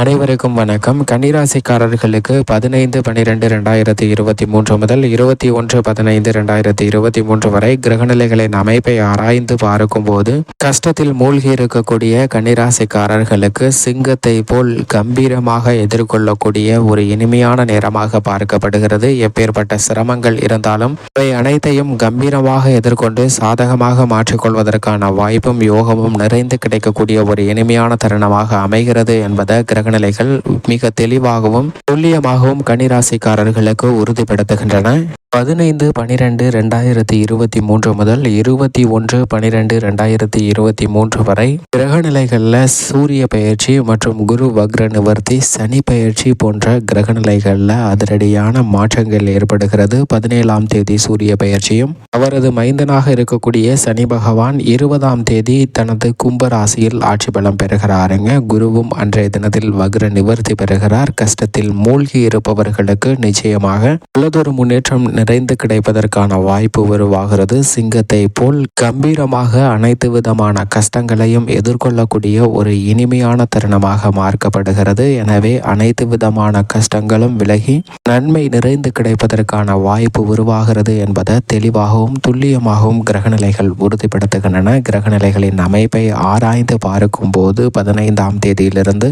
அனைவருக்கும் வணக்கம். கன்னிராசிக்காரர்களுக்கு பதினைந்து பனிரெண்டு ரெண்டாயிரத்தி இருபத்தி மூன்று முதல் இருபத்தி ஒன்று பதினைந்து ரெண்டாயிரத்தி இருபத்தி மூன்று வரை கிரகநிலைகளின் அமைப்பை ஆராய்ந்து பார்க்கும்போது கஷ்டத்தில் மூழ்கி இருக்கக்கூடிய கன்னிராசிக்காரர்களுக்கு சிங்கத்தை போல் கம்பீரமாக எதிர்கொள்ளக்கூடிய ஒரு இனிமையான நேரமாக பார்க்கப்படுகிறது. எப்பேற்பட்ட சிரமங்கள் இருந்தாலும் இவை அனைத்தையும் கம்பீரமாக எதிர்கொண்டு சாதகமாக மாற்றிக்கொள்வதற்கான வாய்ப்பும் யோகமும் நிறைந்து கிடைக்கக்கூடிய ஒரு இனிமையான தருணமாக அமைகிறது என்பதை கிரக கிரகநிலைகள் மிக தெளிவாகவும் துல்லியமாகவும் கன்னிராசிக்காரர்களுக்கு உறுதிப்படுத்துகின்றன. பதினைந்து பனிரெண்டு ரெண்டாயிரத்தி இருபத்தி மூன்று முதல் இருபத்தி ஒன்று பனிரெண்டு ரெண்டாயிரத்தி இருபத்தி மூன்று வரை கிரகநிலைகளில் சூரிய பயிற்சி மற்றும் குரு வக்ர நிவர்த்தி சனி பயிற்சி போன்ற கிரகநிலைகளில் அதிரடியான மாற்றங்கள் ஏற்படுகிறது. பதினேழாம் தேதி சூரிய பயிற்சியும் அவரது மைந்தனாக இருக்கக்கூடிய சனி பகவான் இருபதாம் தேதி தனது கும்ப ராசியில் ஆட்சி பலம் பெறுகிறாருங்க. குருவும் அன்றைய தினத்தில் வக்ர நிவர்த்தி பெறுகிறார். கஷ்டத்தில் மூழ்கி இருப்பவர்களுக்கு நிச்சயமாக நல்லதொரு முன்னேற்றம் நிறைந்து கிடைப்பதற்கான வாய்ப்பு உருவாகிறது. சிங்கத்தை போல் கம்பீரமாக அனைத்து விதமான கஷ்டங்களையும் எதிர்கொள்ளக்கூடிய ஒரு இனிமையான தருணமாக மார்க்கப்படுகிறது. எனவே அனைத்து விதமான கஷ்டங்களும் விலகி நன்மை நிறைந்து கிடைப்பதற்கான வாய்ப்பு உருவாகிறது என்பதை தெளிவாகவும் துல்லியமாகவும் கிரகநிலைகள் உறுதிப்படுத்துகின்றன. கிரகநிலைகளின் அமைப்பை ஆராய்ந்து பார்க்கும் போது பதினைந்தாம் தேதியிலிருந்து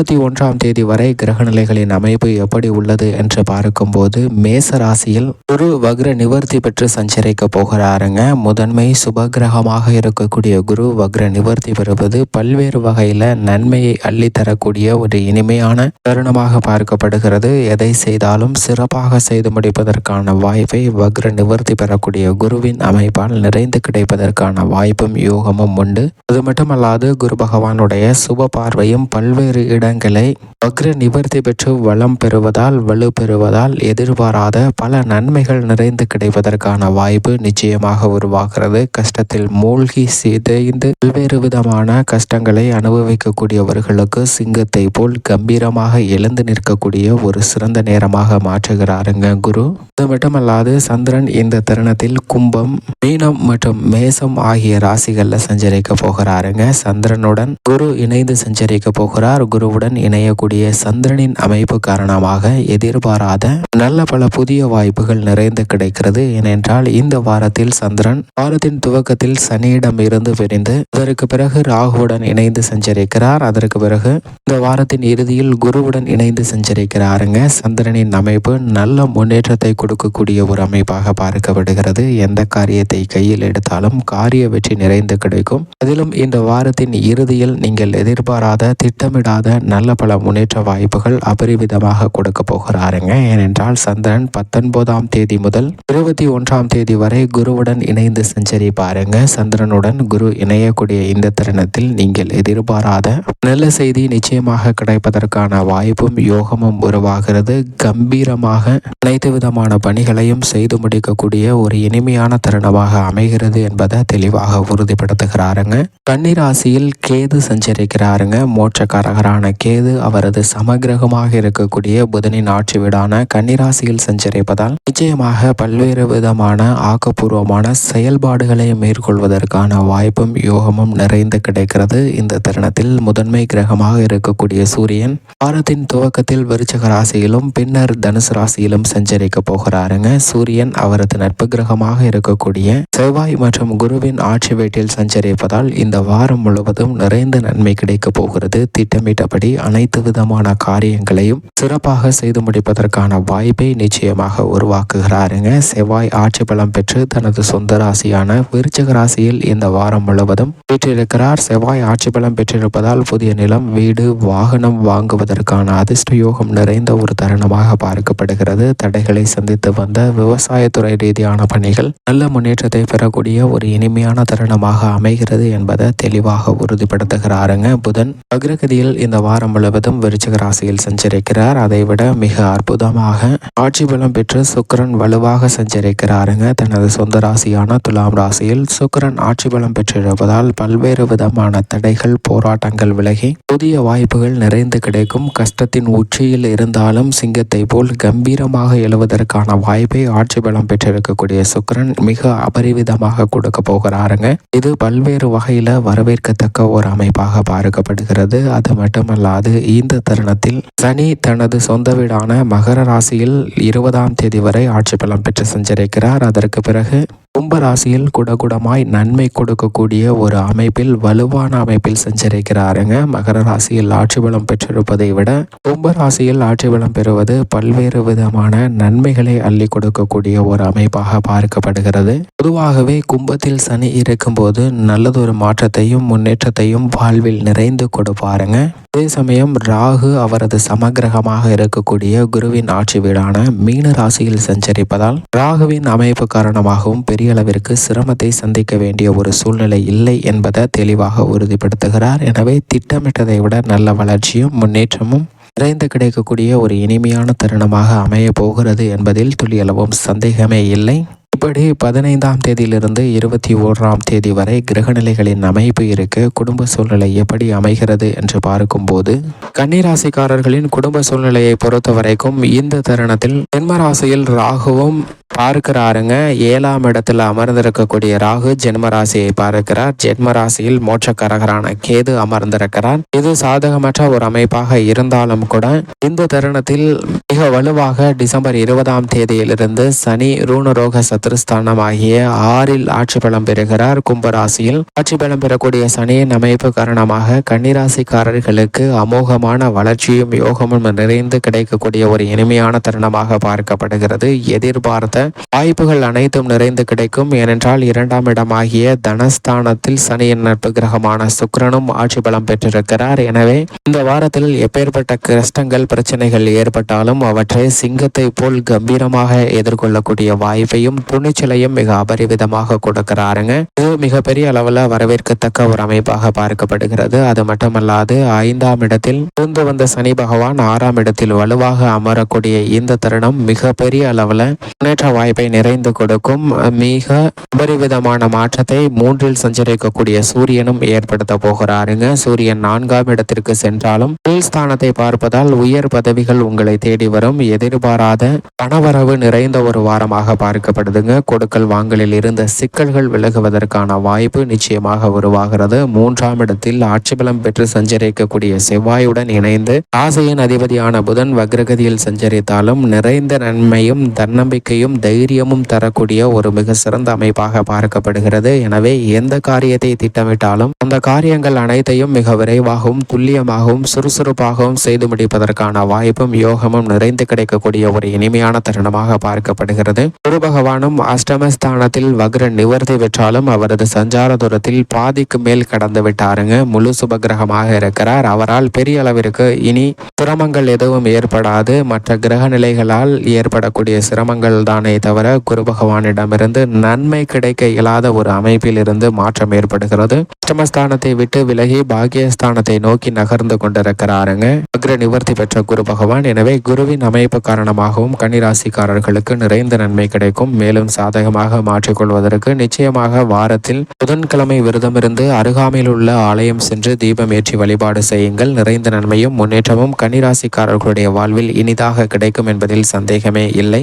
இருபத்தி ஒன்றாம் தேதி வரை கிரகநிலைகளின் அமைப்பு எப்படி உள்ளது என்று பார்க்கும்போது மேச ராசியில் குரு வக்ர நிவர்த்தி பெற்று சஞ்சரிக்க போகிறாருங்க. முதன்மை சுபகிரகமாக இருக்கக்கூடிய குரு வக்ர நிவர்த்தி பெறுவது பல்வேறு வகையில் நன்மையை அள்ளித்தரக்கூடிய ஒரு இனிமையான தருணமாக பார்க்கப்படுகிறது. எதை செய்தாலும் சிறப்பாக செய்து முடிப்பதற்கான வாய்ப்பை வக்ர நிவர்த்தி பெறக்கூடிய குருவின் அமைப்பால் நிறைந்து கிடைப்பதற்கான வாய்ப்பும் யோகமும் உண்டு. அது மட்டுமல்லாது குரு பகவானுடைய சுப பார்வையும் பல்வேறு இட இடங்களை வக்ர நிவர்த்தி பெற்று வளம் பெறுவதால் வலு பெறுவதால் எதிர்பாராத பல நன்மைகள் நிறைந்து கிடைப்பதற்கான வாய்ப்பு நிச்சயமாக உருவாகிறது. கஷ்டத்தில் மூழ்கி சிதைந்து பல்வேறு விதமான கஷ்டங்களை அனுபவிக்கக்கூடியவர்களுக்கு சிங்கத்தை போல் கம்பீரமாக எழுந்து நிற்கக்கூடிய ஒரு சிறந்த நேரமாக மாற்றுகிறாருங்க குரு. அது மட்டுமல்லாது சந்திரன் இந்த தருணத்தில் கும்பம் மீனம் மற்றும் மேசம் ஆகிய ராசிகளில் சஞ்சரிக்க போகிறாருங்க. சந்திரனுடன் குரு இணைந்து சஞ்சரிக்க போகிறார். குரு குருவுடன் இணையக்கூடிய சந்திரனின் அமைப்பு காரணமாக எதிர்பாராத நல்ல பல புதிய வாய்ப்புகள் நிறைந்து கிடைக்கிறது. ஏனென்றால் இந்த வாரத்தில் சந்திரன் வாரத்தின் துவக்கத்தில் சனியிடம் இருந்து பிரிந்து அதற்கு பிறகு ராகுவுடன் இணைந்து சஞ்சரிக்கிறார். அதற்கு பிறகு இந்த வாரத்தின் இறுதியில் குருவுடன் இணைந்து சஞ்சரிக்கிறாருங்க. சந்திரனின் அமைப்பு நல்ல முன்னேற்றத்தை கொடுக்கக்கூடிய ஒரு அமைப்பாக பார்க்கப்படுகிறது. எந்த காரியத்தை கையில் எடுத்தாலும் காரிய வெற்றி நிறைந்து கிடைக்கும். அதிலும் இந்த வாரத்தின் இறுதியில் நீங்கள் எதிர்பாராத திட்டமிடாத நல்ல பல முன்னேற்ற வாய்ப்புகள் அபரிவிதமாக கொடுக்க போகிறாருங்க. ஏனென்றால் சந்திரன் பத்தொன்பதாம் தேதி முதல் இருபத்தி ஒன்றாம் தேதி வரை குருவுடன் இணைந்து சஞ்சரிப்பாருங்க. சந்திரனுடன் குரு இணையக்கூடிய இந்த தருணத்தில் நீங்கள் எதிர்பாராத நல்ல செய்தி நிச்சயமாக கிடைப்பதற்கான வாய்ப்பும் யோகமும் உருவாகிறது. கம்பீரமாக அனைத்து விதமான பணிகளையும் செய்து முடிக்கக்கூடிய ஒரு இனிமையான தருணமாக அமைகிறது என்பதை தெளிவாக உறுதிப்படுத்துகிறாருங்க. கன்னிராசியில் கேது சஞ்சரிக்கிறாருங்க. மோட்சக்காரகரான கேது அவரது சமகிரகமாக இருக்கக்கூடிய புதனின் ஆட்சி வீடான கன்னிராசியில் சஞ்சரிப்பதால் நிச்சயமாக பல்வேறு விதமான ஆக்கப்பூர்வமான செயல்பாடுகளை மேற்கொள்வதற்கான வாய்ப்பும் யோகமும் நிறைந்து கிடைக்கிறது. இந்த தருணத்தில் முதன்மை கிரகமாக இருக்கக்கூடிய சூரியன் வாரத்தின் துவக்கத்தில் விருச்சக ராசியிலும் பின்னர் தனுசு ராசியிலும் சஞ்சரிக்க போகிறாருங்க. சூரியன் அவரது நட்பு கிரகமாக இருக்கக்கூடிய செவ்வாய் மற்றும் குருவின் ஆட்சி வீட்டில் சஞ்சரிப்பதால் இந்த வாரம் முழுவதும் நிறைந்த நன்மை கிடைக்க போகிறது. திட்டமிட்டபடி அனைத்து விதமான காரியங்களையும் சிறப்பாக செய்து முடிப்பதற்கான வாய்ப்பை நிச்சயமாக உருவாக்குகிறாருங்க. செவ்வாய் ஆட்சி பலம் பெற்று தனது சொந்த ராசியான விருச்சக ராசியில் இந்த வாரம் முழுவதும் பெற்றிருக்கிறார் செவ்வாய் ஆட்சி பலம் பெற்றிருப்பதால் புதிய நிலம் வீடு வாகனம் வாங்குவதற்கான அதிர்ஷ்ட யோகம் நிறைந்த ஒரு தருணமாக பார்க்கப்படுகிறது. தடைகளை சந்தித்து வந்த விவசாயத்துறை ரீதியான பணிகள் நல்ல முன்னேற்றத்தை பெறக்கூடிய ஒரு இனிமையான தருணமாக அமைகிறது என்பதை தெளிவாக உறுதிப்படுத்துகிறாருங்க. புதன் அக்ரகதியில் இந்த வாரம் முழுவதும் விருச்சிக ராசியில் சஞ்சரிக்கிறார். அதைவிட மிக அற்புதமாக ஆட்சி பலம் பெற்று சுக்கரன் வலுவாக சஞ்சரிக்கிறாருங்க. தனது சொந்த ராசியான துலாம் ராசியில் சுக்கரன் ஆட்சி பலம் பெற்றிருப்பதால் பல்வேறு விதமான தடைகள் போராட்டங்கள் விலகி புதிய வாய்ப்புகள் நிறைந்து கிடைக்கும். கஷ்டத்தின் உச்சியில் இருந்தாலும் சிங்கத்தை போல் கம்பீரமாக எழுவதற்கான வாய்ப்பை ஆட்சி பலம் பெற்றிருக்கக்கூடிய சுக்கரன் மிக அபரிவிதமாக கொடுக்க போகிறாருங்க. இது பல்வேறு வகையில வரவேற்கத்தக்க ஒரு அமைப்பாக பார்க்கப்படுகிறது. அது மட்டுமல்ல மட்டுமல்லாது இந்த தருணத்தில் சனி தனது சொந்த வீடான மகர ராசியில் இருபதாம் தேதி வரை ஆட்சி பலம் பெற்று சஞ்சரிக்கிறார். அதற்கு பிறகு கும்ப ராசியில் குடகுடமாய் நன்மை கொடுக்கக்கூடிய ஒரு அமைப்பில் வலுவான அமைப்பில் சஞ்சரிக்கிறாருங்க. மகர ராசியில் ஆட்சி பலம் பெற்றிருப்பதை விட கும்ப ராசியில் ஆட்சி பலம் பெறுவது பல்வேறு விதமான நன்மைகளை அள்ளி கொடுக்கக்கூடிய ஒரு அமைப்பாக பார்க்கப்படுகிறது. பொதுவாகவே கும்பத்தில் சனி இருக்கும்போது நல்லதொரு மாற்றத்தையும் முன்னேற்றத்தையும் வாழ்வில் நிறைந்து கொடுப்பாருங்க. அதே சமயம் ராகு அவரது சமகிரகமாக இருக்கக்கூடிய குருவின் ஆட்சி வீடான மீன ராசியில் சஞ்சரிப்பதால் ராகுவின் அமைப்பு காரணமாகவும் பெரிய அளவிற்கு சிரமத்தை சந்திக்க வேண்டிய ஒரு சூழ்நிலை இல்லை என்பதை தெளிவாக உறுதிப்படுத்துகிறார். எனவே திட்டமிட்டதை விட நல்ல வளர்ச்சியும் முன்னேற்றமும் நிறைந்து கிடைக்கக்கூடிய ஒரு இனிமையான தருணமாக அமைய போகிறது என்பதில் துளியளவும் சந்தேகமே இல்லை. இப்படி பதினைந்தாம் தேதியிலிருந்து இருபத்தி ஓராம் தேதி வரை கிரகநிலைகளின் அமைப்பு இருக்கு. குடும்ப சூழ்நிலை எப்படி அமைகிறது என்று பார்க்கும்போது கன்னிராசிக்காரர்களின் குடும்ப சூழ்நிலையை பொறுத்த வரைக்கும் இந்த தருணத்தில் ஜென்மராசியில் ராகுவும் பார்க்கிறாருங்க. ஏழாம் இடத்துல அமர்ந்திருக்கக்கூடிய ராகு ஜென்ம ராசியை பார்க்கிறார். ஜென்ம ராசியில் மோட்சக்கரகரான கேது அமர்ந்திருக்கிறார். இது சாதகமற்ற ஒரு அமைப்பாக இருந்தாலும் கூட இந்த தருணத்தில் மிக வலுவாக டிசம்பர் இருபதாம் தேதியிலிருந்து சனி ரூணரோக சத்ருஸ்தானம் ஆகிய ஆறில் ஆட்சி பலம் பெறுகிறார். கும்பராசியில் ஆட்சி பலம் பெறக்கூடிய சனியின் அமைப்பு காரணமாக கன்னிராசிக்காரர்களுக்கு அமோகமான வளர்ச்சியும் யோகமும் நிறைந்து கிடைக்கக்கூடிய ஒரு இனிமையான தருணமாக பார்க்கப்படுகிறது. எதிர்பார்த்த வாய்ப்புகள் அனைத்தும் நிறைந்து கிடைக்கும். ஏனென்றால் இரண்டாம் இடமாகிய தனஸ்தானத்தில் சனியின் நட்பு கிரகமான சுக்கரனும் ஆட்சி பலம் பெற்றிருக்கிறார். எனவே இந்த வாரத்தில் எப்பேற்பட்ட கஷ்டங்கள் பிரச்சனைகள் ஏற்பட்டாலும் அவற்றை சிங்கத்தை போல் கம்பீரமாக எதிர்கொள்ளக்கூடிய வாய்ப்பையும் துணிச்சலையும் மிக அபரிவிதமாக கொடுக்கிறாருங்க. இது மிகப்பெரிய அளவில் வரவேற்கத்தக்க ஒரு அமைப்பாக பார்க்கப்படுகிறது. அது மட்டுமல்லாது ஐந்தாம் இடத்தில் இருந்து வந்த சனி பகவான் ஆறாம் இடத்தில் வலுவாக அமரக்கூடிய இந்த தருணம் மிகப்பெரிய அளவில் முன்னேற்ற வாய்ப்பை நிறைந்து கொடுக்கும். மிக அபரிவிதமான மாற்றத்தை மூன்றில் சஞ்சரிக்கக்கூடிய சூரியனும் ஏற்படுத்த போகிறாருங்க. சூரியன் நான்காம் இடத்திற்கு சென்றாலும் ஸ்தானத்தை பார்ப்பதால் உயர் பதவிகள் உங்களை தேடி வரும். எதிர்பாராத பணவரவு நிறைந்த ஒரு வாரமாக பார்க்கப்படுதுங்க. கொடுக்கல் வாங்கலில் இருந்த சிக்கல்கள் விலகுவதற்கான வாய்ப்பு நிச்சயமாக உருவாகிறது. மூன்றாம் இடத்தில் ஆட்சி பலம் பெற்று சஞ்சரிக்கக்கூடிய செவ்வாயுடன் இணைந்து ஆசையின் அதிபதியான புதன் வக்ரகதியில் சஞ்சரித்தாலும் நிறைந்த நன்மையும் தன்னம்பிக்கையும் தைரியமும் தரக்கூடிய ஒரு மிக சிறந்த அமைப்பாக பார்க்கப்படுகிறது. எனவே எந்த காரியத்தை திட்டமிட்டாலும் அந்த காரியங்கள் அனைத்தையும் மிக விரைவாகவும் துல்லியமாகவும் சுறுசுறுப்பாகவும் செய்து முடிப்பதற்கான வாய்ப்பும் யோகமும் நிறைந்து கிடைக்கக்கூடிய ஒரு இனிமையான தருணமாக பார்க்கப்படுகிறது. குரு பகவானும் அஷ்டமஸ்தானத்தில் வக்ர நிவர்த்தி பெற்றாலும் அவரது சஞ்சார தூரத்தில் பாதிக்கு மேல் கடந்து விட்டாருங்க. முழு சுபகிரகமாக இருக்கிறார். அவரால் பெரிய அளவிற்கு இனி சிரமங்கள் எதுவும் ஏற்படாது. மற்ற கிரக நிலைகளால் ஏற்படக்கூடிய சிரமங்கள் தானே தவிர குரு பகவானிடமிருந்து நன்மை கிடைக்க இயலாத ஒரு அமைப்பிலிருந்து மாற்றம் ஏற்படுகிறது. அஷ்டமஸ்தானத்தை விட்டு விலகி பாக்கியஸ்தானத்தை நோக்கி நகர்ந்து கொண்டிருக்கிறாருங்க. அக்ர நிவர்த்தி பெற்ற குரு பகவான். எனவே குருவின் அமைப்பு காரணமாகவும் கன்னிராசிக்காரர்களுக்கு நிறைந்த நன்மை கிடைக்கும். மேலும் சாதகமாக மாற்றிக்கொள்வதற்கு நிச்சயமாக வாரத்தில் புதன்கிழமை விரதமிருந்து அருகாமையில் உள்ள ஆலயம் சென்று தீபம் ஏற்றி வழிபாடு செய்யுங்கள். நிறைந்த நன்மையும் முன்னேற்றமும் கன்னிராசிக்காரர்களுடைய வாழ்வில் இனிதாக கிடைக்கும் என்பதில் சந்தேகமே இல்லை.